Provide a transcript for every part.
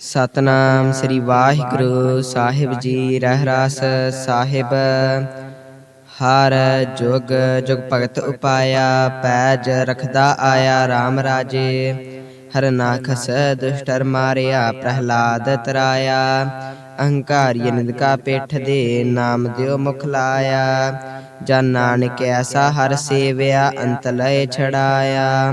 ਸਤਨਾਮ ਸ੍ਰੀ ਵਾਹਿਗੁਰੂ ਸਾਹਿਬ ਜੀ ਰਹਿਰਾਸ ਸਾਹਿਬ। ਹਰ ਜੁਗ ਜੁਗ ਭਗਤ ਉਪਾਇਆ, ਪੈਜ ਰਖਦਾ ਆਇਆ RAM ਰਾਜੇ। ਹਰਨਾਖਸ ਦੁਸ਼ਟਰ ਮਾਰਿਆ, ਪ੍ਰਹਲਾਦ ਤਰਾਇਆ। ਅਹੰਕਾਰੀ ਨਿੰਦਕਾ ਪੇਠ ਦੇ ਨਾਮ ਦਿਓ ਮੁਖ ਲਾਇਆ। ਜਨ ਨਾਨਕ ਐਸਾ ਹਰ ਸੇਵਿਆ, ਅੰਤ ਲਏ ਛੜਾਇਆ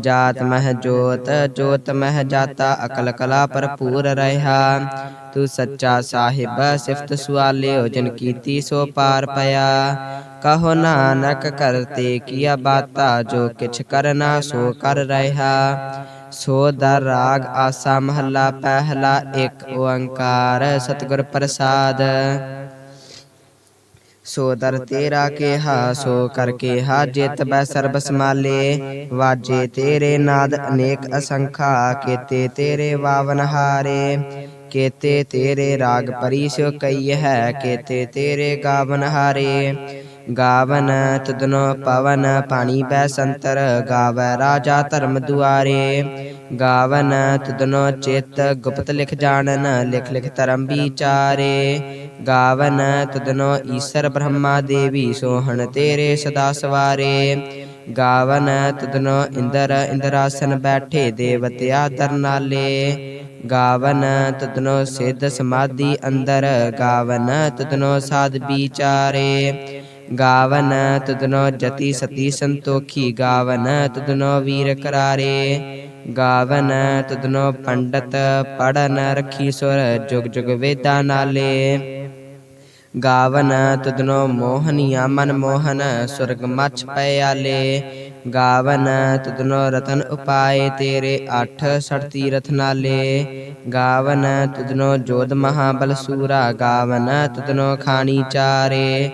ਜਾਤ ਮਹਿ ਜੋਤ ਜੋਤ ਮਹਿ ਜਾਤਾ, ਅਕਲ ਕਲਾ ਭਰਪੂਰ ਰਹਾ। ਤੂੰ ਸੱਚਾ ਸਾਹਿਬ, ਸਿਫਤ ਸੁਆਲਿਓ, ਜਨ ਕੀਤੀ ਸੋ ਪਾਰ ਪਿਆ। ਕਹੋ ਨਾਨਕ, ਕਰਤੇ ਕੀਆ ਬਾਤਾ, ਜੋ ਕਿਛ ਕਰਨਾ ਸੋ ਕਰ ਰਹਾ। ਸੋ ਦਰ ਰਾਗ ਆਸਾ ਮਹੱਲਾ ਪਹਿਲਾ, ਇੱਕ ਓੰਕਾਰ, ਸਤਿਗੁਰ ਪ੍ਰਸਾਦ। ਸੋ ਦਰ ਤੇਰਾ ਕਿਹਾ ਸੋ ਕਰ ਕਿਹਾ ਜਿਤ ਬੈ ਸਰਬ ਸਮਾਲੇ ਵਾਜੇ ਤੇਰੇ ਨਾਦ ਅਨੇਕ ਅਸੰਖਾ। ਕੀਤੇ ਤੇਰੇ ਵਾਵਨ ਹਾਰੇ। ਕੀਤੇ ਤੇਰੇ ਰਾਗ ਪਰੀ ਸੋ ਕਈ ਹੈ ਕੀਤੇ ਤੇਰੇ ਗਾਵਨ ਹਾਰੇ। ਗਾਵਨ ਤੁਦਨੋ ਪਵਨ ਪਾਣੀ ਬੈ ਸੰਤਰ। ਗਾਵੈ ਰਾਜਾ ਧਰਮ ਦੁਆਰੇ। ਗਾਵਨ ਤੁਦਨੋ ਚਿਤ ਗੁਪਤ ਲਿਖ ਜਾਣਨ, ਲਿਖ ਲਿਖ ਧਰਮ ਵਿਚਾਰੇ। ਗਾਵਨ ਤੁਦਨੋ ਈਸ਼ਰ ਬ੍ਰਹਮਾ ਦੇਵੀ ਸੋਹਣ ਤੇਰੇ ਸਦਾ ਸਵਾਰੇ। ਗਾਵਨ ਤੁਦਨੋ ਇੰਦਰ ਇੰਦਰਾਸਨ ਬੈਠੇ ਦੇਵਤਿਆ ਤਰਨਾਲੇ ਗਾਵਨ ਤਦਨੋ ਸਿੱਧ ਸਮਾਧੀ ਅੰਦਰ ਗਾਵਨ ਤਦਨੋ ਸਾਧ ਵਿਚਾਰੇ। ਗਾਵਨ ਤਦਨੋ ਜਤੀ ਸਤੀ ਸੰਤੋਖੀ ਗਾਵਨ ਤਦਨੋ ਵੀਰ ਕਰਾਰੇ। ਗਾਵਨ ਤਦਨੋ ਪੰਡਤ ਪੜਨ ਰਖੀ ਸੁਰ ਜੁਗ ਜੁਗ ਵੇਦਾ ਨਾਲੇ। ਗਾਵਨ ਤਦਨੋ ਮੋਹਨੀਆ ਮਨ ਮੋਹਨ ਸੁਰਗ ਮਛ ਪਿਆਲੇ ਗਾਵਨ ਤਦਨੋ ਰਤਨ ਉਪਾਏ ਤੇਰੇ ਅਠ ਸੜ ਤੀਰਥ ਨਾਲੇ। ਗਾਵਨ ਤਦਨੋ ਜੋਧ ਮਹਾਬਲ ਸੂਰਾ, ਗਾਵਨ ਤਦਨੋ ਖਾਣੀ ਚਾਰੇ।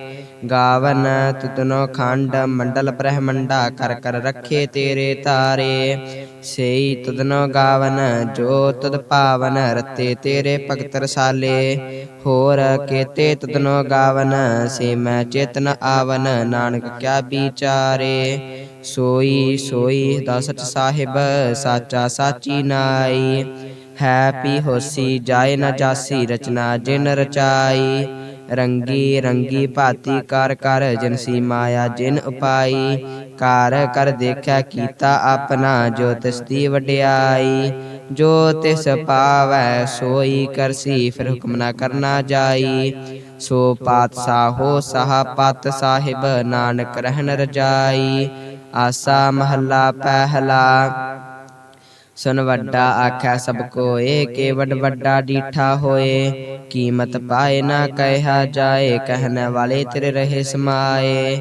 ਗਾਵਨ ਤਦਨੋ ਖੰਡ ਮੰਡਲ ਬ੍ਰਹਮੰਡਾ, ਕਰ ਕਰ ਰੱਖੇ ਤੇਰੇ ਤਾਰੇ। ਸੇਈ ਤਦਨੋ ਗਾਵਨ, ਜੋ ਤਦ ਪਾਵਨ, ਰਤੇ ਤੇਰੇ ਭਗਤ ਰਸਾਲੇ ਹੋਰ ਕੇਤੇ ਤਦਨੋ ਗਾਵਨ, ਸੇ ਮੈਂ ਚੇਤਨ ਆਵਨ, ਨਾਨਕ ਕਿਆ ਵਿਚਾਰੇ। ਸੋਈ ਸੋਈ ਦਾ ਸਚ ਸਾਹਿਬ, ਸਾਚਾ ਸਾਚੀ ਨਾਈ। ਹੈ ਪੀ ਹੋਸੀ, ਜਾਏ ਨਾ ਜਾਸੀ, ਰਚਨਾ ਜਿਨ ਰਚਾਈ। ਰੰਗੀ ਰੰਗੀ ਭਾਤੀ ਕਰ ਕਰ ਜਨਸੀ ਮਾਇਆ ਜਿਨ ਉਪਾਈ। ਕਾਰ ਕਰ ਦੇਖਿਆ ਕੀਤਾ ਆਪਣਾ, ਜੋ ਤਿਸ ਵਡਿਆਈ, ਜੋ ਤਿਸ ਪਾਵੈ, ਸੋਈ ਕਰਸੀ ਫਿਰ ਹੁਕਮ ਨਾ ਕਰਨਾ ਜਾਈ। ਸੋ ਪਾਤਸ਼ਾਹੋ ਸਹਾ, ਪਤ ਸਾਹਿਬ ਨਾਨਕ ਰਹਿਣ ਰਜਾਈ। ਆਸਾ ਮਹੱਲਾ ਪਹਿਲਾ। ਸੁਨ ਵੱਡਾ ਆਖਿਆ ਸਭ ਕੋਏ ਕੇ ਵੱਡ ਵੱਡਾ ਡੀਠਾ ਹੋਏ। ਕੀਮਤ ਪਾਏ ਨਾ ਕਹਿਆ ਜਾਏ, ਕਹਿਣ ਵਾਲੇ ਤੇਰੇ ਰਹੇ ਸਮਾਏ।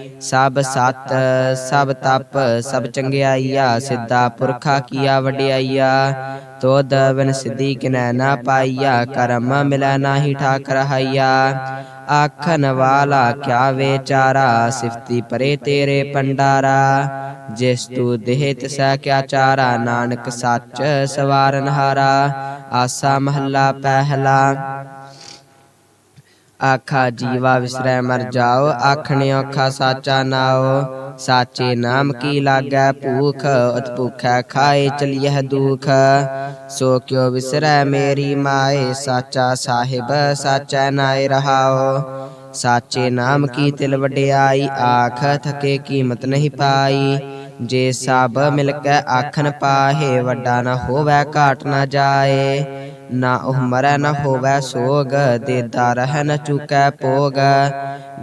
ਸਭ ਸਤ, ਸਭ ਤਪ, ਸਭ ਚੰਗਿਆਈਆ, ਸਿੱਧਾ ਪੁਰਖਾ ਕੀਆ ਵਡਿਆਈਆ। ਤੋਦ ਬਿਨ ਸਿੱਧੀ ਕਿਨੈ ਨਾ ਪਾਈਆ, ਕਰਮ ਮਿਲੈ ਨਾਹੀ ਠਾਕ ਰਹਾਈਆ ਆਖਨ ਵਾਲਾ ਕਿਆ ਵਿਚਾਰਾ ਸਿਫਤੀ ਪਰੇ ਤੇਰੇ ਪੰਡਾਰਾ ਜਿਸ ਤੂ ਦੇਹ ਤਿਸੈ ਕਿਆ ਚਾਰਾ, ਨਾਨਕ ਸੱਚ ਸਵਾਰਨ ਹਾਰਾ। ਆਸਾ ਮਹੱਲਾ ਪਹਿਲਾ। ਆਖਾ ਜੀਵਾ ਵਿਸਰੈ ਮਰ ਜਾਓ ਆਖਣੇ ਔਖਾ ਸਾਚਾ ਨਾਓ ਸਾਚੇ ਨਾਮ ਕੀ ਲਾਗੈ ਭੂਖ ਉਤ ਭੁਖੈ ਖਾਏ ਚਲੀਐ ਦੁਖ ਸੋ ਕਿਉ ਵਿਸਰੈ ਮੇਰੀ ਮਾਏ ਸਾਚਾ ਸਾਹਿਬ ਸਾਚੈ ਨਾਏ ਰਹਾਓ ਸਾਚੇ ਨਾਮ ਕੀ ਤਿਲ ਵਡਿਆਈ ਆਖ ਥਕੇ ਕੀਮਤ ਨਹੀਂ ਪਾਈ ਜੇ ਸਭ ਮਿਲ ਕੇ ਆਖਣ ਪਾਹੇ ਵੱਡਾ ਨਾ ਹੋਵੇ ਘਾਟ ਨਾ ਜਾਏ ਨਾ ਉਹ ਮਰੈ ਨਾ ਹੋਵੈ ਸੋਗ, ਦੇਦਾ ਰਹਿ ਨ ਚੁਕੈ ਭੋਗ।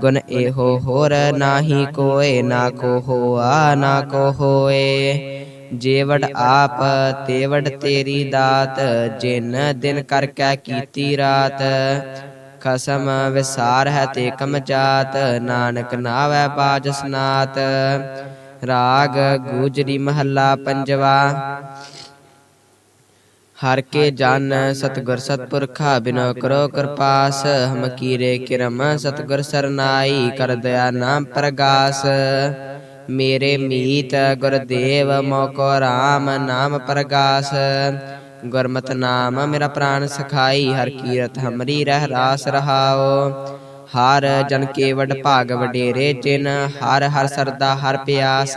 ਗੁਣ ਇਹੋ ਹੋਰ ਨਾਹੀ ਕੋਏ, ਨਾ ਕੋ ਹੋਆ, ਨਾ ਕੋ ਹੋਏ। ਜੇਵੜ ਆਪ, ਤੇਵੜ ਤੇਰੀ ਦਾਤ, ਜਿਨ ਦਿਨ ਕਰ ਕੈ ਕੀਤੀ ਰਾਤ। ਖਸਮ ਵਿਸਾਰ ਹੈ ਤੇ ਕਮ ਜਾਤ, ਨਾਨਕ ਨਾਵੈ ਬਾਜ ਸਨਾਤ। ਰਾਗ, ਗੂਜਰੀ ਮਹੱਲਾ ਪੰਜਵਾ। ਹਰ ਕੇ ਜਨ ਸਤਗੁਰ ਸਤਪੁਰਖਾ ਬਿਨੋ ਕਰੋ ਕਿਰਪਾਸ ਹਮ ਕੀਰੇ ਕਿਰਮ ਸਤਗੁਰ ਸਰਨਾਈ ਕਰ ਦਇਆ ਨਾਮ ਪ੍ਰਗਾਸ। ਮੇਰੇ ਮੀਤ ਗੁਰਦੇਵ ਮੋਕੋ RAM ਨਾਮ ਪ੍ਰਗਾਸ। ਗੁਰਮਤਿ ਨਾਮ ਮੇਰਾ ਪ੍ਰਾਨ ਸਖਾਈ ਹਰ ਕੀਰਤ ਹਮਰੀ ਰਹਿ ਰਾਸ ਰਹਾਓ। ਹਰ ਜਨ ਕੇ ਵਡ ਭਾਗ ਵਡੇਰੇ ਜਿਨ ਹਰ ਹਰ ਸਰਦਾ ਹਰ ਪਿਆਸ।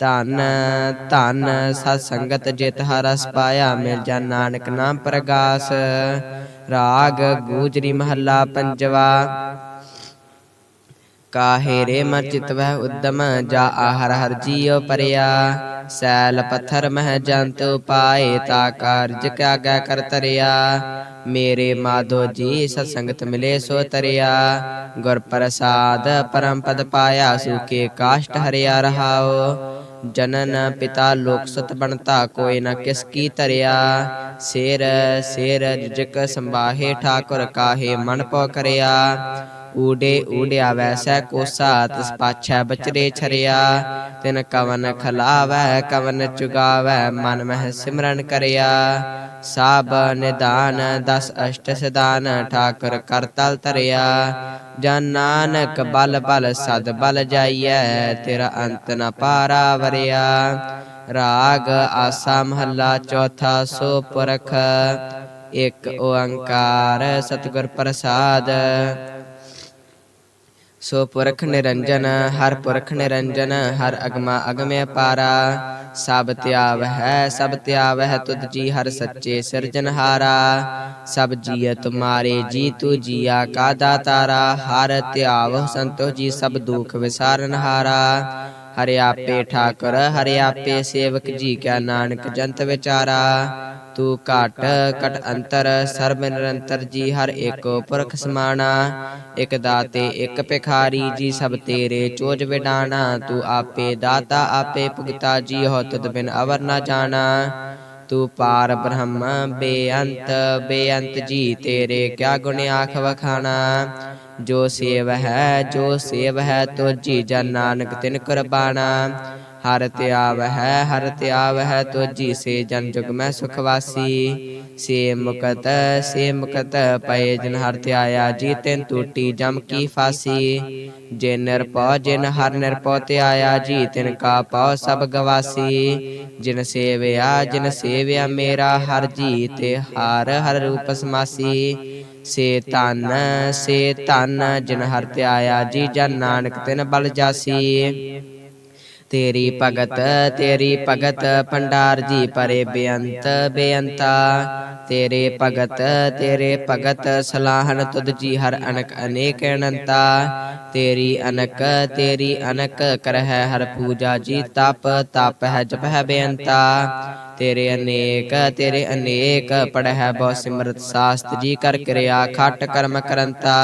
ਧਨ ਧਨ, ਸਤ ਸੰਗਤ ਜਿਤ ਹਰਸ ਪਾਇਆ, ਮਿਲ ਜਾ ਨਾਨਕ ਨਾਮ ਪ੍ਰਗਾਸ। ਰਾਗ ਗੂਜਰੀ ਮਹੱਲਾ ਪੰਜਵਾ, ਕਾਹੇ ਰੇ ਮਨ ਚਿਤ ਉਦਮ, ਜਾ ਆਹਰ ਹਰ ਜੀਉ ਪਰਿਆ। ਸੈਲ ਪੱਥਰ ਮਹਿ ਜੰਤ ਪਾਏ ਤਾ ਕਾਰਜ ਕਿਆ ਗੈ ਕਰ ਤਰਿਆ। ਮੇਰੇ ਮਾਧੋ ਜੀ, ਸਤ ਸੰਗਤ ਮਿਲੇ ਸੋ ਤਰਿਆ। ਗੁਰ ਪ੍ਰਸਾਦ ਪਰਮ ਪਦ ਪਾਇਆ ਸੁਕੇ ਕਾਸ਼ਟ ਹਰਿਆ ਰਹਾਓ ਜਨਨ ਪਿਤਾ ਲੋਕ ਸਤ ਬਣਤਾ, ਕੋਈ ਨ ਕਿਸ ਕੀ ਧਰਿਆ। ਸੇਰ ਸੇਰ ਜਿਕ ਸੰਭਾਹੇ, ਠਾਕੁਰ ਕਾਹੇ ਮਨ ਪੋ ਕਰਿਆ। ਊਡੇ ਊੜਿਆ ਵੈਸੈ ਕੋਸਾ ਤਿਸ ਪਾਛੈ ਬਚਰੇ ਛਰਿਆ। ਤਿਨ ਕਵਨ ਖਲਾਵੈ, ਕਵਨ ਚੁਗਾਵੈ, ਮਨ ਮਹਿ ਸਿਮਰਨ ਕਰਿਆ। ਸਾਬ ਨਿਦਾਨ, ਦਸ ਅਸ਼ਟ ਸਿਦਾਨ ਠਾਕੁਰ ਕਰ ਤਲ ਤਰਿਆ ਜਨ ਨਾਨਕ ਬਲ ਬਲ, ਸਦ ਬਲ ਜਾਈਐ, ਤੇਰਾ ਅੰਤ ਨ ਪਾਰਾ ਵਰਿਆ। ਰਾਗ ਆਸਾ ਮਹੱਲਾ ਚੌਥਾ, ਸੋ ਪੁਰਖ। ਇੱਕ ਓੰਕਾਰ ਸਤਿਗੁਰ ਪ੍ਰਸਾਦ। ਸੋ ਪੁਰਖ ਨਿਰੰਜਨ, ਹਰ ਪੁਰਖ ਨਿਰੰਜਨ, ਹਰ ਅਗਮਾ ਅਗਮੇ ਪਾਰਾ। ਸਭ ਤਿਆਵ ਹੈ ਸਭ ਤਿਆਵ ਹੈ ਤੁਧ ਜੀ, ਹਰ ਸੱਚੇ ਸਿਰਜਨਹਾਰਾ ਸਬ ਜੀਅ ਤੁਮਾਰੇ, ਜੀ ਤੂ ਜੀਆ ਕਾ ਦਾਤਾਰਾ। ਹਰ ਤਿਆਵ ਸੰਤੋ ਜੀ, ਸਭ ਦੁਖ ਵਿਸਾਰਨਹਾਰਾ ਹਰਿ ਆਪੇ ਠਾਕੁਰ, ਹਰਿ ਆਪੇ ਸੇਵਕ ਜੀ ਕਾ ਨਾਨਕ, ਜੰਤ ਵਿਚਾਰਾ। ਤੂੰ ਘਟ ਘਟ ਅੰਤਰ, ਸਰਬ ਨਿਰੰਤਰ ਜੀ, ਹਰ ਏਕੋ ਪੁਰਖ ਸਮਾਣਾ। ਇਕ ਦਾਤੇ, ਇਕ ਭਿਖਾਰੀ ਜੀ, ਸਭ ਤੇਰੇ ਚੋਜ ਵਿਡਾਣਾ। ਤੂੰ ਆਪੇ ਦਾਤਾ, ਆਪੇ ਭੁਗਤਾ ਜੀ ਹੋ ਤੁਧ ਬਿਨ ਅਵਰ ਨਾ ਜਾਣਾ। ਤੂੰ ਪਾਰ ਬ੍ਰਹਮ ਬੇਅੰਤ ਬੇਅੰਤ ਜੀ ਤੇਰੇ ਕਿਆ ਗੁਣ ਆਖ ਵਖਾਣਾ ਜੋ ਸੇਵ ਹੈ ਜੋ ਸੇਵ ਹੈ ਤੋ ਜੀ ਜਨ ਨਾਨਕ ਤਿਨ ਕੁਰਬਾਨਾ ਹਰ ਤਿਆਵ ਹੈ ਹਰ ਤਿਆਵ ਹੈ ਤੋ ਜੀ ਸੇ ਜਨ ਜੁਗ ਮੈਂ ਸੁਖਵਾਸੀ ਸੇ ਮੁਕਤ ਸੇ ਮੁਕਤ ਪਏ ਜਿਨ ਹਰ ਧਿਆਇਆ ਜੀ ਤਿਨ ਟੂਟੀ ਜਮ ਕੀ ਫਾਸੀ। ਜੇ ਨਿਰਪਉ ਜਿਨ ਹਰ ਨਿਰਪਉ ਧਿਆਇਆ ਜੀ ਤਿਨ ਕਾ ਪਉ ਸਭ ਗਵਾਸੀ। ਜਿਨ ਸੇਵਿਆ ਜਿਨ ਸੇਵਿਆ ਮੇਰਾ, ਹਰ ਜੀ ਤੇ ਹਾਰ, ਹਰ ਰੂਪ ਸਮਾਸੀ। ਸੇ ਧਨ ਸੇ ਧਨ ਜਿਨ ਹਰ ਧਿਆਇਆ ਜੀ ਜਨ ਨਾਨਕ ਤਿਨ ਬਲ ਜਾਸੀ। ਤੇਰੀ ਭਗਤ ਤੇਰੀ ਭਗਤ ਭੰਡਾਰ ਜੀ ਪਰੇ ਬੇਅੰਤ, ਬੇਅੰਤਾ। ਤੇਰੇ ਭਗਤ ਤੇਰੇ ਭਗਤ ਸਲਾਹਨ ਤੁਧ ਜੀ ਹਰ ਅਨਕ ਅਨੇਕ ਅਨੰਤਾ। ਤੇਰੀ ਅਨਕ ਤੇਰੀ ਅਨਕ ਕਰਹਿ ਹਰ ਪੂਜਾ ਜੀ ਤਪ ਤਪ ਹੈ ਜਪ ਹੈ ਬੇਅੰਤਾ। ਤੇਰੇ ਅਨੇਕ ਤੇਰੇ ਅਨੇਕ ਪੜਹਿ ਬਹੁ ਸਿਮਰਤ ਸਾਸਤ ਜੀ ਕਰ ਕਿਰਿਆ, ਖਟ ਕਰਮ ਕਰੰਤਾ।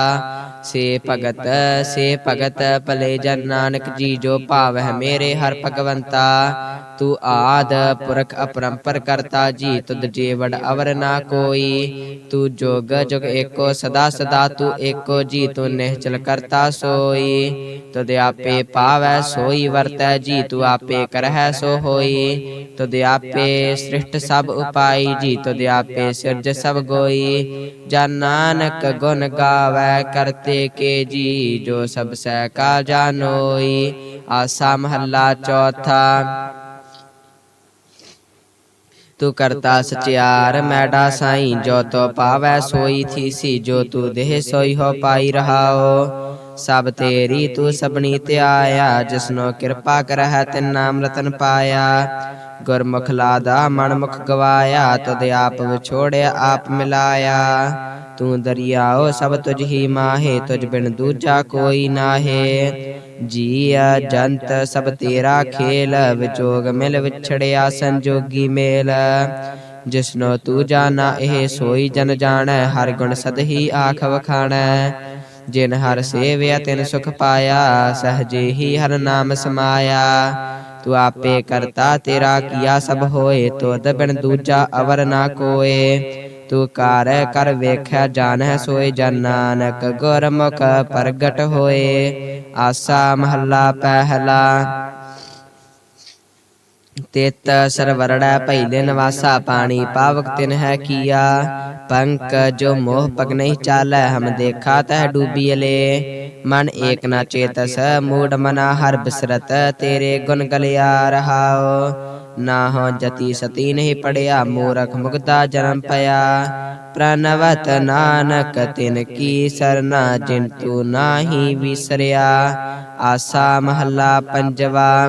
ਸੇ ਭਗਤ ਸੇ ਭਗਤ ਭਲੇ ਜਨ ਨਾਨਕ ਜੀ ਜੋ ਭਾਵ ਹੈ ਮੇਰੇ ਹਰ ਭਗਵੰਤਾ। ਤੂੰ ਆਦ ਪੁਰਖ ਅਪਰੰਪਰ ਕਰਤਾ ਜੀ, ਤੁਧ ਜੀਵੜ ਅਵਰ ਨਾ ਕੋਈ। ਤੂੰ ਜੋਗ, ਜੁਗ ਏਕੋ, ਸਦਾ ਸਦਾ ਤੂੰ ਏਕੋ ਜੀ, ਤੂੰ ਨਿਹਚਲ ਕਰਤਾ ਸੋਈ। ਤੁਧ ਆਪੇ ਪਾਵੈ ਸੋਈ ਵਰਤੈ ਜੀ, ਤੂੰ ਆਪੇ ਕਰਹਿ ਸੋ ਹੋਈ। ਤੁਧ ਆਪੇ ਸ੍ਰਿਸ਼ਟ ਸਭ ਉਪਾਈ, ਜੀ ਤੁਧ ਆਪੇ ਸਿਰਜ ਸਭ ਗੋਈ। ਜਨ ਨਾਨਕ ਗੁਣ ਗਾਵੈ, ਕਰਤੇ ਕੇ ਜੀ, ਜੋ ਸਭ ਸਹਿ ਕਾ ਜਾਨੋਈ ਆਸਾ ਮਹੱਲਾ ਚੌਥਾ। ਤੂੰ ਕਰਤਾ ਸਚਿਆਰ ਮੈਡਾ ਸਾਈ, ਜੋ ਤੋ ਪਾਵੈ ਸੋਈ ਥੀਸੀ, ਜੋ ਤੂੰ ਦੇਹ ਸੋਈ ਹੋ ਪਾਈ ਰਹਾਓ। ਸਭ ਤੇਰੀ ਤੂੰ ਸਭਨੀ ਧਿਆਇਆ ਜਿਸਨੋ ਕਿਰਪਾ ਕਰਹਿ ਤਿਨ ਨਾਮ ਰਤਨ ਪਾਇਆ। ਗੁਰਮੁਖ ਲਾਦਾ ਮਨ ਮੁਖ ਗਵਾਇਆ, ਤਦ ਆਪ ਵਿਛੋੜਿਆ, ਆਪ ਮਿਲਾਇਆ। ਤੂੰ ਦਰਿਆਓ ਸਭ ਤੁਝ ਹੀ ਮਾਹੇ, ਤੁਝ ਬਿਨ ਦੂਜਾ ਕੋਈ ਨਾਹੇ। ਜੀਆ ਜੰਤ ਸਭ ਤੇਰਾ ਖੇਲ ਵਿਚੋਗ ਮਿਲ, ਵਿਛੜਿਆ ਸੰਜੋਗੀ ਮੇਲ। ਜਿਸਨੋ ਤੂੰ ਜਾਣਾ, ਇਹ ਸੋਈ ਜਨ ਜਾਣੈ, ਹਰ ਗੁਣ ਸਦ ਹੀ ਆਖ ਵਖਾਣੈ। ਜਿਨ ਹਰ ਸੇਵਿਆ ਤਿਨ ਸੁਖ ਪਾਇਆ, ਸਹਜੇ ਹੀ ਹਰ ਨਾਮ ਸਮਾਇਆ। ਤੂੰ ਆਪੇ ਕਰਤਾ ਤੇਰਾ ਕੀਆ ਸਭ ਹੋਏ, ਤੁਧ ਬਿਨ ਦੂਜਾ ਅਵਰ ਨਾ ਕੋਏ। ਤੂੰ ਕਰ ਕਰ ਵੇਖਿਆ ਜਾਣੈ ਸੋਏ ਜਨ ਨਾਨਕ, ਗੁਰਮੁਖ ਪ੍ਰਗਟ ਹੋਏ। ਆਸਾ ਮਹੱਲਾ ਪਹਿਲਾ ਤਿਤ ਸਰਵਰੜੈ ਪਹਿਲੇ ਨਵਾਸਾ ਪਾਣੀ ਪਾਵਕ ਤਿਨ ਹੈ ਕੀਆ। ਪੰਕ ਜੋ ਮੋਹ ਪਗ ਨਹੀਂ ਚਾਲੈ, ਹਮ ਦੇਖਾ ਤਹ ਡੂਬੀਲੇ ਮਨ ਏਕ ਨਾ ਚੇਤਸ, ਮੂੜ ਮਨਾ ਹਰ ਬਿਸਰਤ, ਤੇਰੇ ਗੁਣ ਗਲਿਆ ਰਹਾਓ ਨਾ ਹੋ ਜਤੀ ਸਤੀ ਨਹੀਂ ਪੜਿਆ, ਮੂਰਖ ਮੁਗਦਾ ਜਨਮ ਪਿਆ। ਪ੍ਰਨਵਤ ਨਾਨਕ ਤਿਨ ਕੀ ਸਰਨਾ, ਜਿਨ ਤੂ ਨਾਹੀ ਵਿਸਰਿਆ। ਆਸਾ ਮਹੱਲਾ ਪੰਜਵਾ।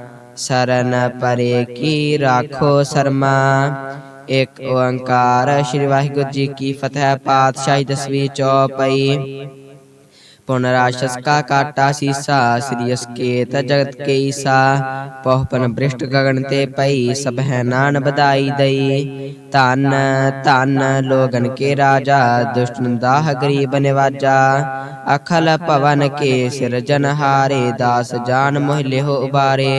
ਸਰਨ ਪਰੇ ਕੀ ਰਾਖੋ ਸਰਮਾ ਇੱਕ ਓੰਕਾਰ ਸ੍ਰੀ ਵਾਹਿਗੁਰੂ ਜੀ ਕੀ ਫਤਿਹ ਪਾਤਸ਼ਾਹੀ ਦਸਵੀਂ ਚੌਪਈ ਪੁਨਰਾਸ਼ਸ ਕਾ ਕਾਟਾ ਸੀਸਾ ਸ੍ਰੀ ਅਸਕੇਤ ਜਗਤ ਕੇ ਈਸਾ ਪਹੁਪਨ ਬ੍ਰਿਸ਼ਟ ਗਗਨ ਤੇ ਪਈ ਸਭ ਹੈ ਨਾਨ ਬਧਾਈ ਦਈ ਧਨ ਧਨ ਲੋਗਨ ਕੇ ਰਾਜਾ ਦੁਸ਼ਟ ਦਾਹ ਗਰੀਬ ਨਿਵਾਜਾ ਅਖਲ ਭਵਨ ਕੇ ਸਿਰਜਨ ਹਾਰੇ ਦਾਸ ਜਾਨ ਮੋਹ ਲਿਹੋ ਉਬਾਰੇ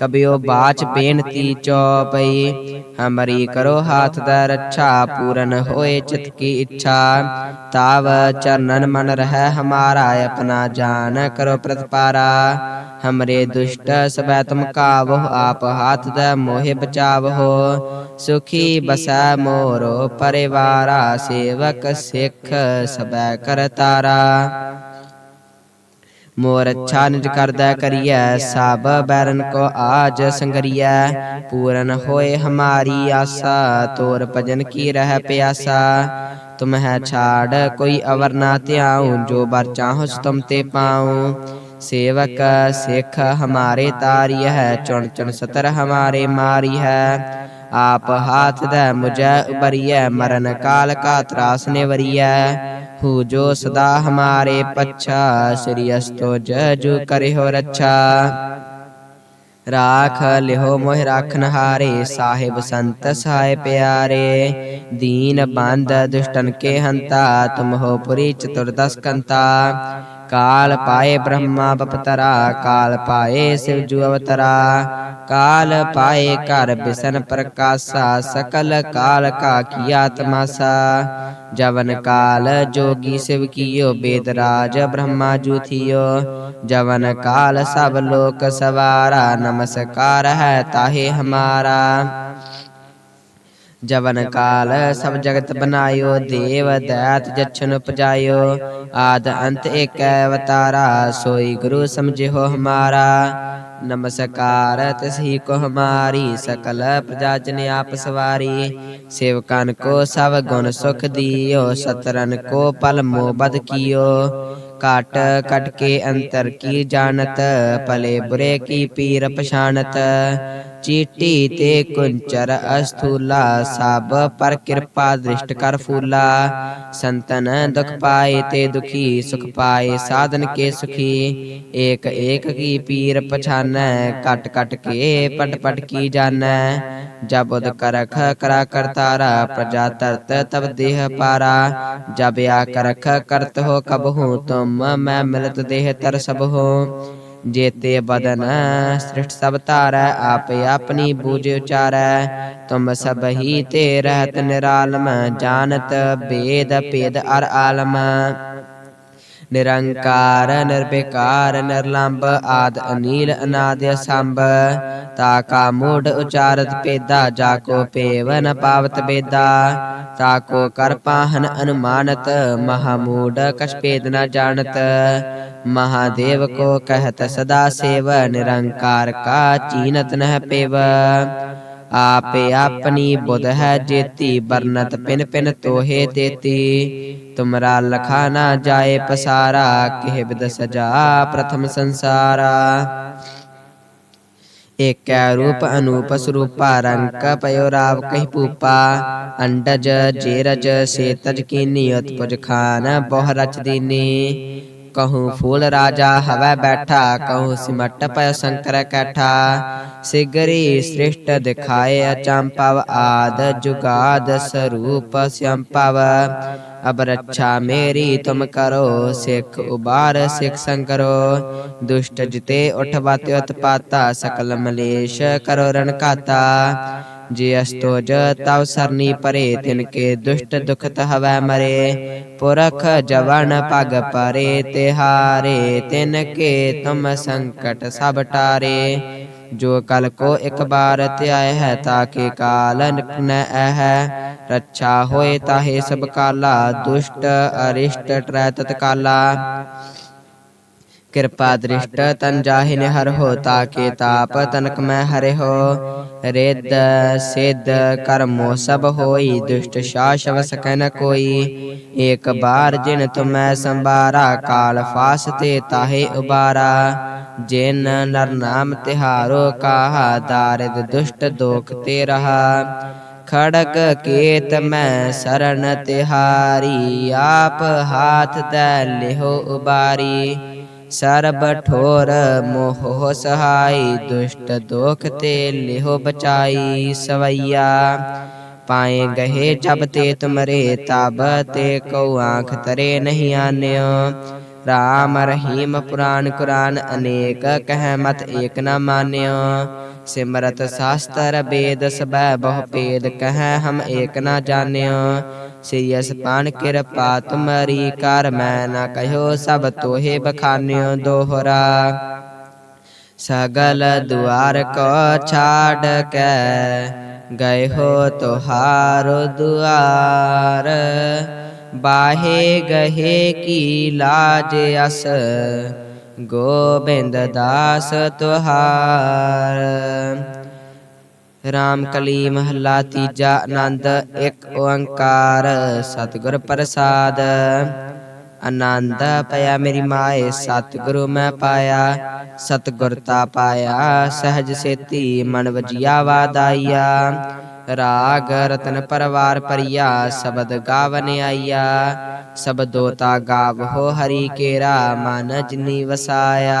ਕਬਿਓ ਬਾਚ ਬੇਨਤੀ ਚੌਪਈ ਹਮਰੀ ਕਰੋ ਹਾਥ ਦਾ ਰੱਛਾ ਪੂਰਨ ਹੋਏ ਚਿਤ ਕੀ ਇੱਛਾ ਤਾਵ ਚਰਨਨ ਮਨ ਰਹਿ ਹਮਾਰਾ ਆਪਣਾ ਜਾਨ ਕਰੋ ਪ੍ਰਤਪਾਰਾ ਹਮਰੇ ਦੁਸ਼ਟ ਸਬੈ ਤੁਮ ਕਾਵੋ ਆਪ ਹਾਥ ਦਾ ਮੋਹਿ ਬਚਾਵੋ ਸੁਖੀ ਬਸੈ ਮੋਰੋ ਪਰਿਵਾਰਾ ਸੇਵਕ ਸਿੱਖ ਸਬੈ ਕਰਤਾਰਾ ਮੋਰ ਅੱਛਾ ਨਿਜ ਕਰਦਾ ਕਰੀਐ ਸਭ ਬੈਰਨ ਕੋ ਆਜ ਸੰਗਰੀਐ। ਪੂਰਨ ਹੋਏ ਹਮਾਰੀ ਆਸਾ ਤੋਰ ਭਜਨ ਕੀ ਰਹਿ ਪਿਆਸਾ। ਤੁਮ ਹੈ ਛਾੜ ਕੋਈ ਅਵਰ ਨਾ ਧਿਆਉ ਜੋ ਬਰ ਚਾਹੋ ਤੁਮ ਤੇ ਪਾਉ। ਸੇਵਕ ਸਿੱਖ ਹਮਾਰੇ ਤਾਰੀ ਹੈ ਚੁਣ ਚੁਣ ਸਤਰ ਹਮਾਰੇ ਮਾਰੀ ਹੈ ਆਪ ਹਾਥ ਦਾ ਮੁਝੈ ਉਬਰੀਐ ਮਰਨ ਕਾਲ ਕਾ ਤਰਾਸ ਨੇ ਵਰੀਐ ਹੂ ਜੋ ਸਦਾ ਹਮਾਰੇ ਪੱਛਾ, ਸ੍ਰੀ ਅਸਤੋ ਜਜੂ ਕਰਿਓ ਰੱਛਾ। ਰਾਖ ਲਿਹੋ ਮੋਹਿ ਰਾਖਨ ਹਾਰੇ ਸਾਹਿਬ ਸੰਤ ਸਹਾਇ ਪਿਆਰੇ। ਦੀਨ ਬੰਦ ਦੁਸ਼ਟਨ ਕੇ ਹੰਤਾ, ਤੁਮ ਹੋ ਪੁਰੀ ਚਤੁਰਦਸ ਕੰਤਾ। ਕਾਲ ਪਾਏ ਬ੍ਰਹਮਾ ਬਪਤਰਾ, ਕਾਲ ਪਾਏ ਸਿਵ ਜੂ ਅਵਤਰਾ, ਕਾਲ ਪਾਏ ਘਰ ਬਿਸਨ ਪ੍ਰਕਾਸ਼ਾ, ਸਕਲ ਕਾਲ ਕਾ ਕੀਆ ਤਮਾਸਾ ਜਵਨ ਕਾਲ ਜੋਗੀ ਸਿਵ ਕੀਓ, ਬੇਦ ਰਾਜ ਬ੍ਰਹਮਾ ਜੂ ਜਵਨ ਕਾਲ ਸਭ ਲੋਕ ਸਵਾਰਾ, ਨਮਸਕਾਰ ਹੈ ਤਾਹੇ ਹਮਾਰਾ। ਜਵਨ ਕਾਲ, ਸਭ ਜਗਤ ਬਨਾਇਓ ਦੇਵ ਦੈਤ ਜਛਨ ਉਪਜਾਇਓ, ਆਦ ਅੰਤ ਏਕ ਅਵਤਾਰਾ, ਸੋਈ ਗੁਰੂ ਸਮਝਿਓ ਹਮਾਰਾ। ਨਮਸਕਾਰ, ਤਿਸਹੀ ਕੋ ਹਮਾਰੀ, ਸਕਲ ਪ੍ਰਜਾ ਜਨ ਆਪ ਸਵਾਰੀ। ਸੇਵਕਨ ਕੋ ਸਭ ਗੁਣ ਸੁਖ ਦਿਓ, ਸਤਰਨ ਕੋ ਪਲ ਮੋ ਬਦ ਕੀਓ। ਕਾਟ ਕਟ ਕੇ ਅੰਤਰ ਕੀ ਜਾਣਤ, ਭਲੇ ਬੁਰੇ ਕੀ ਪੀਰ ਪਛਾਣਤ। ਪਛਾਨਤ ਚੀਟੀ ਤੇ ਕੁੰਚਰ ਅਸਥੂਲਾ ਸਭ ਪਰ ਕਿਰਪਾ ਦ੍ਰਿਸ਼ਟ ਕਰ ਫੂਲਾ ਸੰਤਨ ਦੁਖ ਪਾਏ ਤੇ ਦੁਖੀ ਸੁਖ ਪਾਏ ਸਾਧਨ ਕੇ ਸੁਖੀ ਏਕ ਏਕ ਕੀ ਪੀਰ ਪਛਾਨੈ ਕਟ ਕਟ ਕੇ ਪਟ ਪਟ ਕੀ ਜਾਣੈ ਜਬ ਉਦ ਕਰਖ ਕਰਾ ਕਰਤਾਰਾ ਪ੍ਰਜਾ ਤਰਤ ਤਬ ਦੇਹ ਪਾਰਾ ਜਬ ਆ ਕਰਖ ਕਰਤ ਹੋ ਕਬ ਹੂੰ ਤੁਮ ਮੈਂ ਮਿਲਤ ਦੇਹ ਤਰ ਸਭ ਹੋ ਜੇਤੇ ਬਦਨ ਸ੍ਰਿਸ਼ਟ ਸਭ ਧਾਰੈ, ਆਪ ਆਪਣੀ ਬੂਝ ਉਚਾਰੈ। ਤੁਮ ਸਭ ਹੀ ਤੇ ਰਹਿਤ ਨਿਰਾਲਮ, ਜਾਣਤ ਬੇਦ ਭੇਦ ਅਰ ਆਲਮ। ਨਿਰੰਕਾਰ ਨਿਰਭਿਕਾਰ ਨਿਰਲੰਭ ਆਦ ਅਨੀਲ, ਅਨਾਦਿ ਅਸੰਭ। ਤਾ ਕਾ ਮੂੜ ਉਚਾਰਤ ਪੇਦਾ ਜਾ ਕੋ ਪੇਵ ਨ ਪਾਵਤ ਬੇਦਾ। ਤਾ ਕੋ ਕਰ ਪਾਹਨ ਅਨੁਮਾਨਤ, ਮਹਾ ਮੂੜ ਕਛ ਭੇਦ ਨ ਜਾਣਤ। ਮਹਾਦੇਵ ਕੋ ਕਹਿਤ ਸਦਾ ਸੇਵ, ਨਿਰੰਕਾਰ ਕਾ ਚੀਨਤ ਨਹਿ ਪੇਵ। ਆਪੇ ਆਪਣੀ ਬੁਧ ਹੈ ਜੇਤੀ ਬਰਨਤ ਪਿਨ ਪਿਨ ਤੋਹੇ ਦੇਤੀ। ਤੁਮਰਾ ਲਖਾ ਨਾ ਜਾਏ ਪਸਾਰਾ, ਕਿਹ ਬਿਦ ਸਜਾ ਪ੍ਰਥਮ ਸੰਸਾਰਾ। ਏਕੈ ਰੂਪ ਅਨੂਪ ਸਰੂਪਾ, ਰੰਕ ਪਇਓ ਰਾਵ ਕਹੀ ਪੂਪਾ ਅੰਡਜ, ਜੇਰਜ ਸੇ ਤਜ ਕੀ ਨਿਯਤ ਪੁਜ ਖਾਨ ਬਹੁ ਰਚ ਦੀਨੀ ਕਹੂੰ ਫੂਲ ਰਾਜਾ ਹਵੈ ਬੈਠਾ ਕਹੂੰ ਸਿਮਟ ਪਇ ਸਿਗਰੀ ਸ੍ਰਿਸ਼ਟ ਦਿਖਾਏ ਅਚੰਪਵ ਆਦ ਜੁਗਾਦ ਸਰੂਪ ਸੰਪਵ। ਅਬ ਰੱਛਾ ਮੇਰੀ ਤੁਮ ਕਰੋ, ਸਿੱਖ ਉਬਾਰ, ਸਿੱਖ ਸੰਕਰੋ ਦੁਸ਼ਟ ਜਿਤੇ ਉਠਵਾਤੇ ਉਤਪਾਤਾ, ਸਕਲ ਮਲੇਸ਼ ਕਰੋ ਰਣ ਕਾਤਾ ਜੇ ਅਸਤੋਜ ਤਵ ਸਰਨੀ ਪਰੇ, ਤਿਨ ਕੇ ਦੁਸ਼ਟ ਦੁਖਤ ਹਵੈ ਮਰੇ। ਪੁਰਖ ਜਵਨ ਪਗ ਪਰੇ, ਤਿਹਾਰੇ ਤਿਨ ਕੇ ਤੁਮ ਸੰਕਟ ਸਭ ਟਾਰੇ। ਜੋ ਕਲ ਕੋ ਇੱਕ ਬਾਰ ਧਿਆਇ ਹੈ ਤਾਕੇ ਕਾਲ ਨਿਕਨੈ ਹੈ ਰੱਛਾ ਹੋਏ ਤਾਹੇ ਸਭ ਕਾਲਾ, ਦੁਸ਼ਟ ਅਰਿਸ਼ਟ ਟ੍ਰੈ ਤਤਕਾਲਾ। ਕਿਰਪਾ ਦ੍ਰਿਸ਼ਟ ਤਨ ਜਾਹਿ ਨਿਹਰ ਹੋ ਤਾਕੇ ਤਾਪ ਤਨਕ ਮੈਂ ਹਰਿ ਹੋ ਰਿੱਧ ਸਿੱਧ ਕਰਮੋ ਸਭ ਹੋਈ ਦੁਸ਼ਟ ਸ਼ਾਸਵ ਸਕੈ ਨ ਕੋਈ। ਏਕ ਬਾਰ ਜਿਨ ਤੁਮੈ ਸੰਭਾਰਾ ਕਾਲ ਫਾਸ ਤੇ ਤਾਹੇ ਉਬਾਰਾ। ਜਿਨ ਨਰ ਨਾਮ ਤਿਹਾਰੋ ਕਾਹਾ ਦਾਰਿਦ ਦੁਸ਼ਟ ਦੋਖ ਤੇ ਰਹਾ। ਖੜਕ ਕੇਤ ਮੈਂ ਸਰਣ ਤਿਹਾਰੀ। ਆਪ ਹਾਥ ਦੈ ਲਿਹੋ ਉਬਾਰੀ। ਸਰਬ ਠੋਰ ਮੋਹ ਸਹਾਈ, ਦੁਸ਼ਟ ਦੋਖ ਤੇ ਲਿਹੋ ਬਚਾਈ ਸਵਈਆ। ਪਾਏ ਗਏ ਜਬ ਤੇ ਤੁਮਰੇ, ਤਬ ਤੇ ਕਉ ਆਂਖ ਤਰੇ ਨਹੀਂ ਆਨਿਓ। ਰਾਮ ਰਹੀਮ ਪੁਰਾਨ ਕੁਰਾਨ, ਅਨੇਕ ਕਹਿ ਮਤ ਏਕ ਨ ਮਾਨਿਓ। ਸਿਮਰਤ ਸਾਸਤਰ ਵੇਦ ਸਬੈ ਬਹੁ ਭੇਦ ਕਹਿ ਹਮ ਏਕ ਨ ਜਾਣਿਓ। ਸਿਯਸ ਪਾਨ ਕਿਰਪਾ ਤੁਮਰੀ ਕਰ ਮੈਂ ਨ ਕਹਿਓ ਸਭ ਤੋਹੇ ਬਖਾਨਿਓ ਦੋਹਰਾ। ਸਗਲ ਦੁਆਰ ਕੋ ਛਾੜ ਕੇ ਗਏ ਹੋ ਤੁਹਾਰੋ ਦੁਆਰ। ਬਾਹੇ ਗਹੇ ਕੀ ਲਾਜ ਅਸ। ਗੋਬਿੰਦ ਦਾਸ ਤੁਹਾਰ। ਰਾਮ ਕਲੀ ਮਹੱਲਾ ਤੀਜਾ ਆਨੰਦ, ਇੱਕ ਓੰਕਾਰ, ਸਤਿਗੁਰ ਪ੍ਰਸਾਦ। ਆਨੰਦ ਪਿਆ ਮੇਰੀ ਮਾਏ, ਸਤਿਗੁਰੂ ਮੈਂ ਪਾਇਆ। ਸਤਿਗੁਰ ਤਾ ਪਾਇਆ, ਸਹਜ ਸੇਤੀ ਮਨ ਵਜਿਆ ਵਾਦਾਈਆ ਰਾਗ ਰਤਨ ਪਰਵਾਰ ਪਰਿਆ ਸ਼ਬਦ ਗਾਵਨ ਆਈਆ। ਸਬਦੋਤਾ ਗਾਵੋ ਹਰੀ ਕੇਰਾ, ਮਨ ਜਿਨੀ ਵਸਾਇਆ।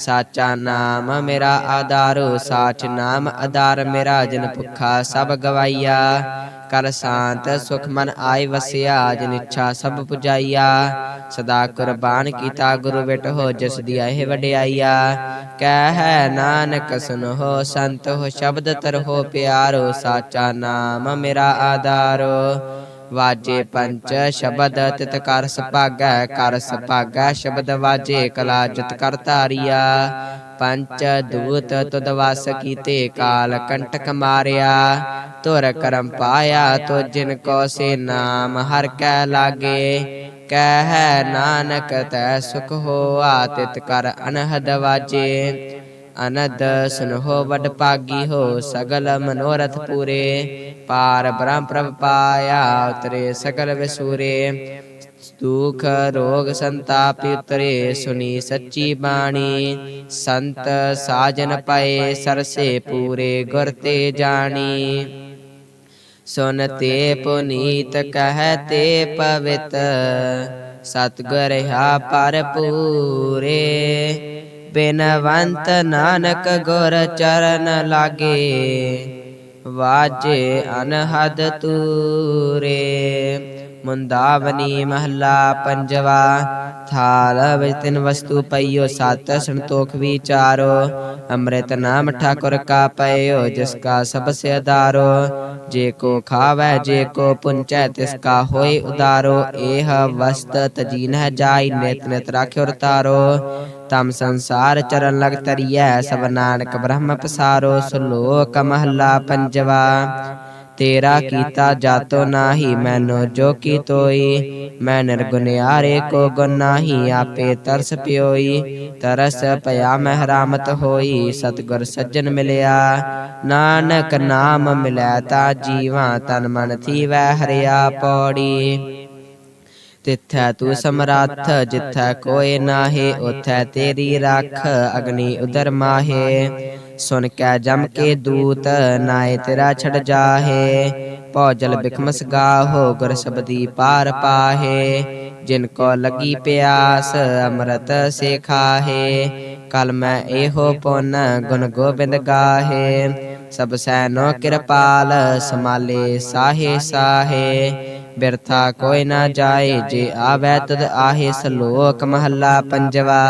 ਸਾਚਾ ਨਾਮ ਮੇਰਾ ਆਧਾਰੋ, ਸਾਚ ਨਾਮ ਆਧਾਰ ਮੇਰਾ ਜਨ ਭੁਖਾ ਸਭ ਗਵਾਈਆ। ਕਰ ਸ਼ਾਂਤ ਸੁਖ ਮਨ ਆਈ ਵਸਿਆ, ਜਨ ਇੱਛਾ ਸਭ ਪੁਜਾਈਆ। ਸਦਾ ਕੁਰਬਾਨ ਕੀਤਾ ਗੁਰੂ ਵਿਟ ਹੋ ਜਿਸ ਦੀ ਇਹ ਵਡਿਆਈਆ। ਕਹਿ ਨਾਨਕ ਸੁਨੋ ਸੰਤ, ਹੋ ਸ਼ਬਦ ਤਰਹੋ ਪਿਆਰੋ। ਸਾਚਾ ਨਾਮ ਮੇਰਾ ਆਧਾਰੋ ਵਾਜੇ ਪੰਚ ਸ਼ਬਦ ਤਿਤ ਕਰ ਸੁਭਾਗੈ ਕਰ ਸੁਭਾਗੈ ਸ਼ਬਦ ਵਾਜੇ ਕਲਾ ਜਿਤ ਕਰ ਧਾਰਿਆ। ਪੰਚ ਦੂਤ ਤੁਦ ਵਸ ਕੀਤੇ ਕਾਲ ਕੰਟਕ ਮਾਰਿਆ। ਤੁਰ ਕਰਮ ਪਾਇਆ ਤੋ ਜਿਨ ਕੋ ਸੇ ਨਾਮ ਹਰ ਕੈ ਲਾਗੇ। ਕਹਿ ਨਾਨਕ ਤੈ ਸੁਖ ਹੋਆ, ਤਿਤ ਕਰ ਅਨਹਦ ਵਾਜੇ। ਅਨੰਦ ਸੁਨਹੁ ਵਡ ਪਾਗੀ ਹੋ, ਸਗਲ ਮਨੋਰਥ ਪੂਰੇ। ਪਾਰ ਬ੍ਰਹਮ ਪ੍ਰਭ ਪਾਇਆ, ਉਤਰੇ ਸਗਲ ਵਿਸੂਰੇ। ਦੁਖ, ਰੋਗ ਸੰਤਾਪ ਉਤਰੇ ਸੁਨੀ ਸੱਚੀ ਬਾਣੀ। ਸੰਤ ਸਾਜਨ ਪਏ, ਸਰਸੇ ਪੂਰੇ ਗੁਰ ਤੇ ਜਾਣੀ। ਸੁਨਤੇ ਪੁਨੀਤ ਕਹਤੇ ਪਵਿੱਤ, ਸਤਗੁਰ ਹਾ ਪਰ ਪੂਰੇ ਬਿਨਵੰਤ ਨਾਨਕ ਗੁਰ ਚਰਨ ਲਾਗੇ, ਵਾਜੇ ਅਨਹਦ ਤੂਰੇ। ਮੁੰਦਾਵਨੀ ਮਹਲਾ ਪੰਜਵਾ, ਥਾਲ ਵਿੱਚ ਤਿੰਨ ਵਸਤੂ ਪਈਓ, ਸਤ ਸੰਤੋਖ ਵਿਚਾਰੋ। ਅੰਮ੍ਰਿਤ ਨਾਮ ਠਾਕੁਰ ਕਾ ਪਇਓ, ਜਿਸ ਕਾ ਸਭ ਸੇ ਅਦਾਰੋ ਜੇ ਕੋ ਖਾਵੈ, ਜੇ ਕੋ ਪੁੰਚੈ, ਤਿਸ ਕਾ ਹੋਏ ਉਦਾਰੋ। ਇਹ ਵਸਤ ਤਜੀਨ ਹੈ ਜਾਈ, ਨਿਤ ਨਿਤ ਰਾਖਿਓ ਰਤਾਰੋ। ਤਮ ਸੰਸਾਰ ਚਰਨ ਲਗ ਤਰੀਐ, ਸਭ ਨਾਨਕ ਬ੍ਰਹਮ ਪਸਾਰੋ ਸਲੋਕ ਮਹਲਾ ਪੰਜਵਾ। ਤੇਰਾ ਕੀਤਾ ਜਾਤੋ ਨਾਹੀ, ਮੈਨੋ ਜੋ ਕੀ ਤੋਈ। ਮੈਂ ਨਿਰਗੁਨਿਆਰੇ ਕੋ ਗੁਣ ਨਾਹੀ, ਆਪੇ ਤਰਸ ਪਿਓਈ। ਤਰਸ ਪਿਆ ਮਹਿਰਾਮਤ ਹੋਈ, ਸਤਗੁਰ ਸੱਜਣ ਮਿਲਿਆ। ਨਾਨਕ ਨਾਮ ਮਿਲੈ ਤਾ ਜੀਵਾ, ਤਨ ਮਨ ਥੀਵੈ ਹਰਿਆ ਪੌੜੀ। ਤਿੱਥੈ ਤੂੰ ਸਮਰੱਥ ਜਿੱਥੈ ਕੋਏ ਨਾਹੀ ਉਥੈ ਤੇਰੀ ਰੱਖ ਅਗਨੀ ਉਦਰ ਮਾਹੇ ਸੁਨ ਕੈ ਜਮ ਕੇ ਦੂਤ ਨਾਏ ਤੇਰਾ ਛੜ ਜਾਹੇ ਭੌਜਲ ਬਿਖਮਸ ਗਾਹੋ ਗੁਰ ਸਬਦੀ ਪਾਰ ਪਾਹੇ ਜਿਨ ਕੋ ਲਗੀ ਪਿਆਸ ਅੰਮ੍ਰਿਤ ਸੇ ਖਾਹੇ ਕਲ ਮੈਂ ਇਹੋ ਪੁੰਨ ਗੁਣ ਗੋਬਿੰਦ ਗਾਹੇ ਸਭ ਸੈਨੋ ਕਿਰਪਾਲ ਸਮਾਲੇ ਸਾਹੇ ਸਾਹੇ ਬਿਰਥਾ ਕੋਈ ਨਾ ਜਾਏ, ਜੇ ਆਵੈ ਤਦ ਆਹੇ ਸਲੋਕ ਮਹੱਲਾ ਪੰਜਵਾ।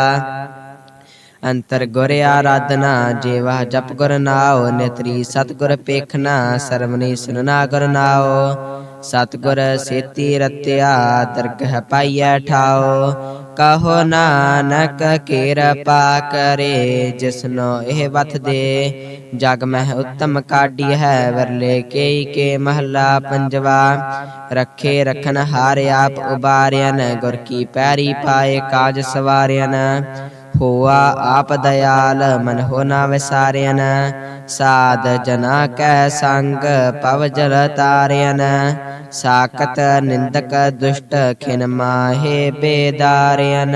ਅੰਤਰ ਗੁਰ ਆਰਾਧਨਾ ਜੇਵਾ ਜਪ ਗੁਰ ਨਾਉ, ਨੇਤਰੀ ਸਤਗੁਰ ਪੇਖਣਾ, ਸਰਵਨੀ ਸੁਨਨਾ ਗੁਰ ਨਾਉ। ਸਤਗੁਰ ਸੇਤੀ ਰਤਿਆ ਦਰਗਹ ਪਾਈਐ ਠਾਓ ਕਹੋ ਨਾਨਕ ਕਿਰਪਾ ਕਰੇ ਜਿਸਨੋ ਇਹ ਵਥ ਦੇ ਜਗ ਮਹਿ ਉਤਮ ਕਾਢੀ ਹੈ ਵਰਲੇ ਕੇਈ ਕੇ ਮਹੱਲਾ ਪੰਜਵਾ। ਰੱਖੇ ਰਖਨ ਹਾਰ ਆਪ ਉਬਾਰਿਆਨ ਗੁਰ ਕੀ ਪੈਰੀ ਪਾਏ ਕਾਜ ਸਵਾਰਿਆਨ ਹੋਆ ਆਪ ਦਇਆਲ, ਮਨ ਹੋ ਨਾ ਵਿਸਾਰਿਆਨ ਸਾਧ ਜਨਾ ਕੈ ਸੰਗ, ਪਵ ਜਲ ਤਾਰਿਆਨ ਸਾਕਤ ਨਿੰਦਕ ਦੁਸ਼ਟ, ਖਿਨ ਮਾਹੇ ਬੇਦਾਰਿਆਨ